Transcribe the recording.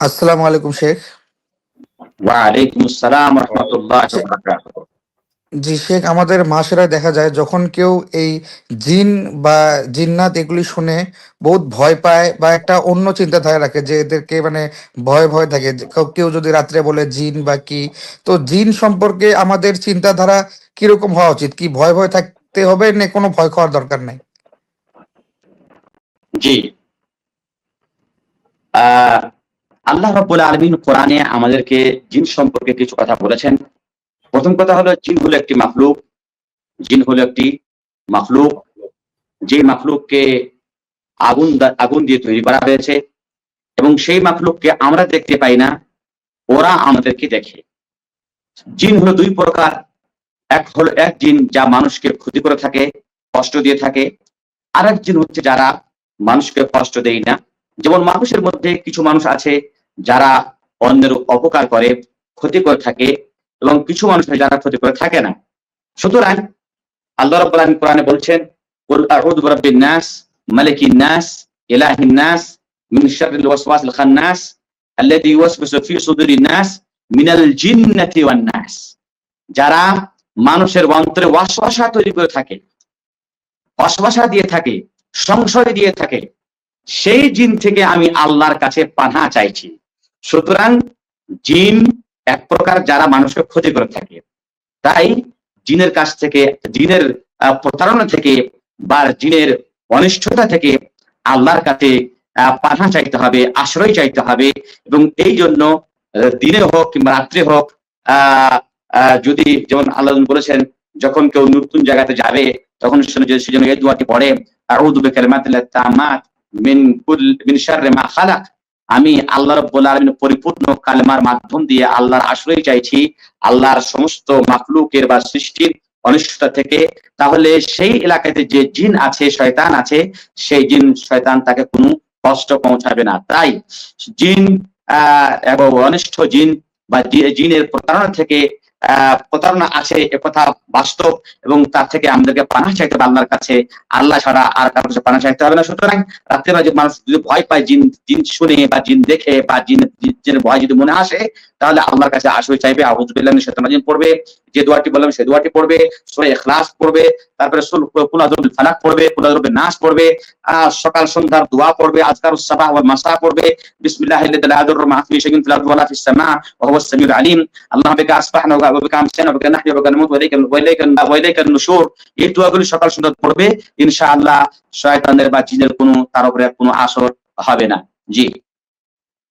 আসসালামু আলাইকুম শেখ। ওয়ালাইকুম আসসালাম রহমতুল্লাহ জি শেখ আমাদের মাসেরা দেখা যায় যখন কেউ এই জিন বা জিন্নাত এগুলি শুনে বহুত ভয় পায় বা একটা অন্য চিন্তাধারা রাখে যে এদেরকে মানে ভয় ভয় থাকে কেউ যদি রাত্রে বলে জিন বা কি। তো জিন সম্পর্কে আমাদের চিন্তাধারা কীরকম হওয়া উচিত? কি ভয় ভয় থাকতে হবে না কোনো ভয় খাওয়ার দরকার নাই? জি। আহ, আল্লাহ রাব্বুল আলামিন কোরআনে আমাদেরকে জিন সম্পর্কে কিছু কথা বলেছেন। প্রথম কথা হলো, জিন হলো একটি মাফলুক জিন হলো একটি মাফলুক যে মাফলুককে আগুন আগুন দিয়ে তৈরি করা হয়েছে এবং সেই মাফলুককে আমরা দেখতে পাই না, ওরা আমাদেরকে দেখে। জিন হলো দুই প্রকার। এক হলো এক জিন যা মানুষকে ক্ষতি করে থাকে, কষ্ট দিয়ে থাকে। আর এক জিন হচ্ছে যারা মানুষকে কষ্ট দেয় না। যেমন মানুষের মধ্যে কিছু মানুষ আছে যারা অন্যের অপকার করে ক্ষতি করে থাকে এবং কিছু মানুষ যারা ক্ষতি করে থাকে না। সুতরাং আল্লাহ আলামিন কোরআনে বলছেন নাস, মালিকিন খান্নাস সুদুরিন নাস, মিনাল নাস। যারা মানুষের অন্তরে ওয়াসওয়াসা তৈরি করে থাকে, ওয়াসওয়াসা দিয়ে থাকে, সংশয় দিয়ে থাকে, সেই জিন থেকে আমি আল্লাহর কাছে পানা চাইছি। সুতরাং জিন এক প্রকার যারা মানুষকে ক্ষতি করে থাকে। তাই জিনের কাছ থেকে, জিনের প্রতারণা থেকে বা জিনের অনিষ্টতা থেকে আল্লাহর কাছে পানা চাইতে হবে, আশ্রয় চাইতে হবে এবং এই জন্য দিনে হোক কিংবা রাত্রে হোক যদি যেমন আল্লাহ বলেছেন, যখন কেউ নতুন জায়গাতে যাবে, তখন সেজন্য এই দোয়াটি পড়ে, আউযু বিকালিমাতিল্লাহ তাম্মাত মিন কুল, মিন শাররি মা খালাক। আমি আল্লাহ রব্বুল আলমিন পরিপূর্ণ কালেমার মাধ্যম দিয়ে আল্লাহর আশ্রয় চাইছি, আল্লাহর সমস্ত মাফলুকের বা সৃষ্টির অনিষ্টতা থেকে। তাহলে সেই এলাকাতে যে জিন আছে, শয়তান আছে, সেই জিন, শয়তান তাকে কোনো কষ্ট পৌঁছাবে না। তাই জিন, আহ, এবং অনিষ্ট জিন বা জিনের প্রতারণা থেকে প্রতারণা আছে একথা বাস্তব এবং তার থেকে আমাদেরকে পানা চাইতে আল্লাহর কাছে। আল্লাহ ছাড়া আর কারোর কাছে পানা চাইতে হবে না। সুতরাং রাত্রেবেলা যে মানুষ যদি ভয় পায়, জিন জিন শুনে বা জিন দেখে বা জিন, জিনের ভয় যদি মনে আসে, তাহলে আল্লাহর কাছে আশ্রয় চাইবে পড়বে। যে দোয়াটি বললাম, সেই দোয়াটি পড়বে। সূরা ইখলাস পড়বে। তারপরে সুল কুল আযরুল ফালাক পড়বে কুল আযরুল নাস পড়বে। সকাল সন্ধ্যার দোয়া পড়বে, আজকারুস সাবাহ ওয়াল মাসা পড়বে। বিসমিল্লাহিল্লাযী লা ইয়াদুররু ফিল আরদি ফিস সামা, ওয়া হুয়াস সামিউল আলিম। আল্লাহ বিকা আসবাহনা ওয়া বিকা আমসানা ওয়া বিকা নাহইয়া ওয়া বিকা নামুত ওয়া ইলাইকা ওয়া ইলাইকা ওয়া নুশুর। এই দোয়াগুলি সকাল সন্ধ্যা পড়বে, ইনশাআল্লাহ শয়তানের বা জিনের কোনো, তার উপরে কোনো আসর হবে না। জি।